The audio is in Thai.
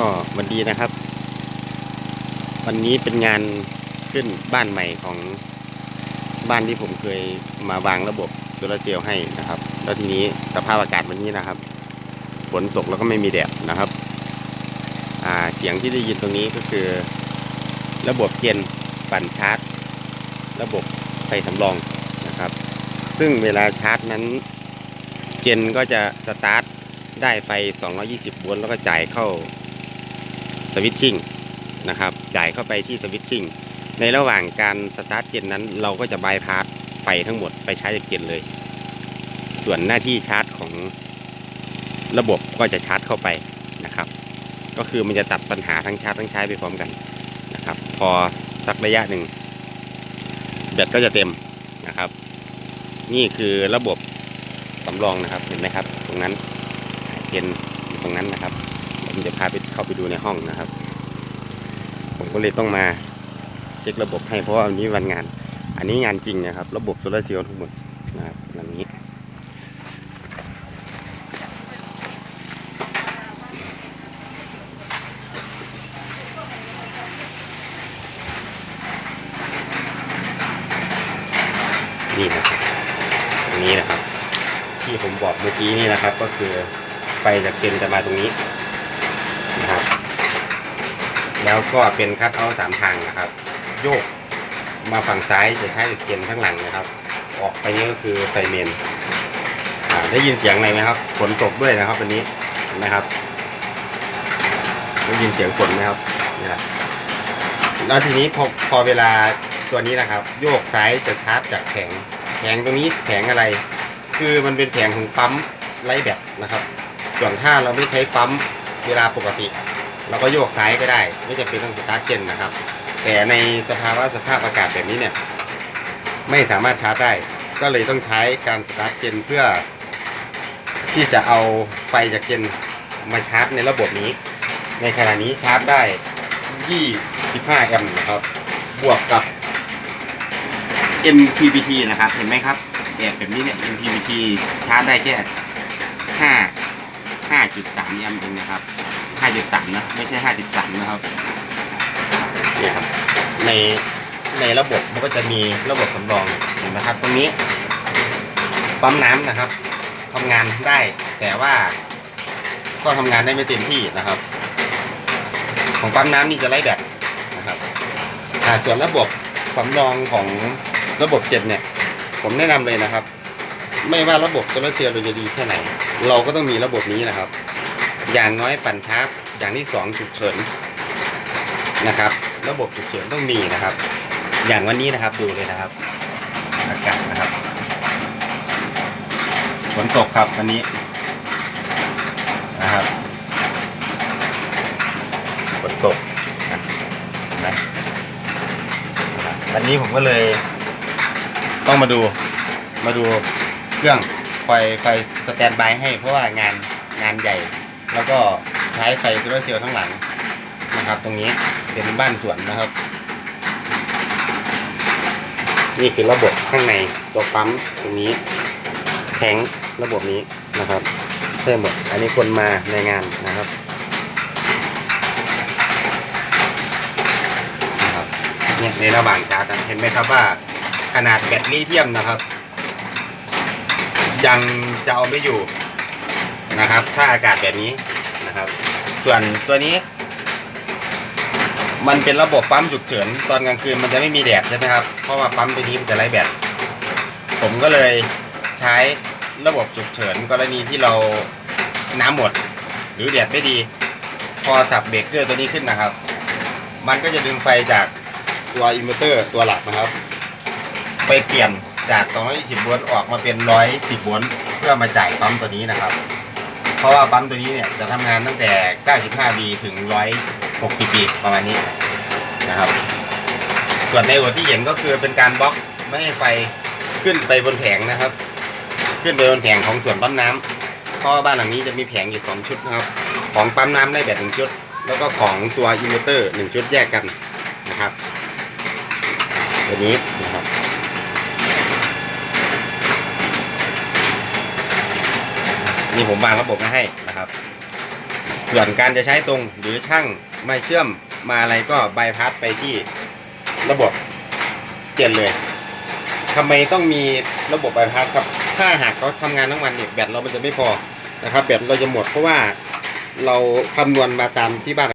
ก็วันดีนะครับ วันนี้เป็นงานขึ้นบ้านใหม่ของบ้านที่ผมเคยมาวางระบบโซลาร์เซลล์ให้นะครับ แล้วทีนี้สภาพอากาศวันนี้นะครับฝนตกแล้วก็ไม่มีแดดนะครับเสียงที่ได้ยินตรงนี้ก็คือ ระบบเย็นปั่นชาร์จ ระบบไฟสำรองนะครับ ซึ่งเวลาชาร์จนั้น เจนก็จะสตาร์ทได้ไฟ 220 โวลต์แล้วก็จ่ายเข้า สวิตชิ่งนะครับจ่ายเข้าไปที่สวิตชิ่งในระหว่างการสตาร์ทเจนนั้น เราก็จะบายพาสไฟทั้งหมดไปใช้จากเจนเลย ส่วนหน้าที่ชาร์จของระบบก็จะชาร์จเข้าไปนะครับ ก็คือมันจะตัดปัญหาทั้งชาร์จทั้งใช้ไปพร้อมกันนะครับ พอสักระยะหนึ่งแบตก็จะเต็มนะครับ นี่คือระบบสำรองนะครับเห็นไหมครับ ตรงนั้นเจนอยู่ตรงนั้นนะครับ ผมจะพาไปเข้าไปดูในห้องนะครับ ผมก็เลยต้องมาเช็คระบบให้เพราะว่าวันนี้วันงาน อันนี้งานจริงนะครับ ระบบโซลาร์เซลล์ทั้งหมดนะครับหลังนี้นี่นะครับตรงนี้นะครับ ที่ผมบอกเมื่อกี้นี่นะครับ ก็คือไฟจากเกนจะมาตรงนี้ แล้วก็เป็นคัทเอาสามทางนะครับ โยกมาฝั่งซ้ายจะใช้จากเกนข้างหลังนะครับ ออกไปนี่ก็คือไฟเมนได้ยินเสียงอะไรไหมครับฝนตกด้วยนะครับวันนี้เห็นไหมครับได้ยินเสียงฝนไหมครับนี่แหละแล้วทีนี้พอพอเวลาตัวนี้นะครับ โยกซ้ายจะชาร์จจากแผงแผงตรงนี้แผงอะไร คือมันเป็นแผงของปั๊มไล่แบตนะครับ ส่วนถ้าเราไม่ใช้ปั๊มเวลาปกติ เราก็โยกซ้ายก็ได้ไม่จำเป็นต้องสตาร์ทเจนนะครับ แต่ในสภาวะสภาพอากาศแบบนี้เนี่ยไม่สามารถชาร์จได้ ก็เลยต้องใช้การสตาร์ทเจนเพื่อ ที่จะเอาไฟจากเจนมาชาร์จในระบบนี้ ในขณะนี้ชาร์จได้ 25 แอมป์นะครับ บวกกับ MPPT นะครับ เห็นไหมครับแอบแบบนี้เนี่ย MPPT ชาร์จได้แค่ 5 5.3 แอมป์เองนะครับ 5.3 นะ ไม่ใช่ 5.3 นะครับเนี่ยครับในในระบบมันก็จะมีระบบสำรองเห็นไหมครับ ตรงนี้ปั๊มน้ำนะครับทำงานได้ แต่ว่าก็ทำงานได้ไม่เต็มที่นะครับ ของปั๊มน้ำนี่จะไล่แบตนะครับอ่ส่วนระบบสำรองของระบบเจ็ดเนี่ย ผมแนะนำเลยนะครับ ไม่ว่าระบบโซลาร์เซลล์เราจะดีแค่ไหน เราก็ต้องมีระบบนี้นะครับ อย่างน้อยปั่นชาร์จอย่างที่สองฉุกเฉินนะครับ ระบบฉุกเฉินต้องมีนะครับ อย่างวันนี้นะครับดูเลยนะครับ อากาศนะครับฝนตกครับวันนี้นะครับฝนตกนะวันนี้ผมก็เลย ต้องมาดูมาดูเครื่องไฟไฟสแตนบายให้เพราะว่างานงานใหญ่ แล้วก็ใช้ไฟโซลาร์เซลล์ทั้งหลังนะครับ ตรงนี้เป็นบ้านสวนนะครับ นี่คือระบบข้างในตัวปั๊มตรงนี้แทงระบบนี้นะครับใช่หมดอันนี้คนมาในงานนะครับนะครับเนี่ยในระหว่างชาร์จเห็นไหมครับว่าขนาดแบตลิเธียมนะครับ ยังจะเอาไม่อยู่ นะครับ ถ้าอากาศแบบนี้นะครับ ส่วนตัวนี้ มันเป็นระบบปั๊มฉุกเฉินตอนกลางคืนมันจะไม่มีแดดใช่ไหมครับ เพราะว่าปั๊มตัวนี้มันจะไร้แบตผมก็เลยใช้ระบบฉุกเฉินกรณีที่เราน้ำหมด หรือแดดไม่ดี พอสับเบรกเกอร์ตัวนี้ขึ้นนะครับ มันก็จะดึงไฟจากตัวอินเวอร์เตอร์ตัวหลักนะครับ ไปเปลี่ยนจาก 220 โวลต์ออกมาเป็น 110 โวลต์เพื่อมาจ่ายปั๊มตัวนี้นะครับ เพราะว่าปั๊มตัวนี้เนี่ยจะทำงานตั้งแต่ 95 V ถึง 160 V ประมาณนี้นะครับ ส่วนในหัวที่เห็นก็คือเป็นการบล็อกไม่ให้ไฟขึ้นไปบนแผงนะครับ ขึ้นไปบนแผงของส่วนปั๊มน้ำเพราะว่าบ้านหลังนี้จะมีแผงอยู่สองชุดนะครับ ของปั๊มน้ำได้แบตหนึ่งชุด แล้วก็ของตัวอินเวอร์เตอร์หนึ่งชุดแยกกันนะครับตัวนี้ นี่ผมวางระบบมาให้นะครับ ส่วนการจะใช้ตรงหรือช่างมาเชื่อมมาอะไรก็บายพาสไปที่ระบบเจนเลยทำไมต้องมีระบบบายพาสครับ ถ้าหากเขาทำงานทั้งวันเนี่ยแบตเรามันจะไม่พอนะครับ แบตเราจะหมดเพราะว่าเราคำนวณมาตามที่บ้าน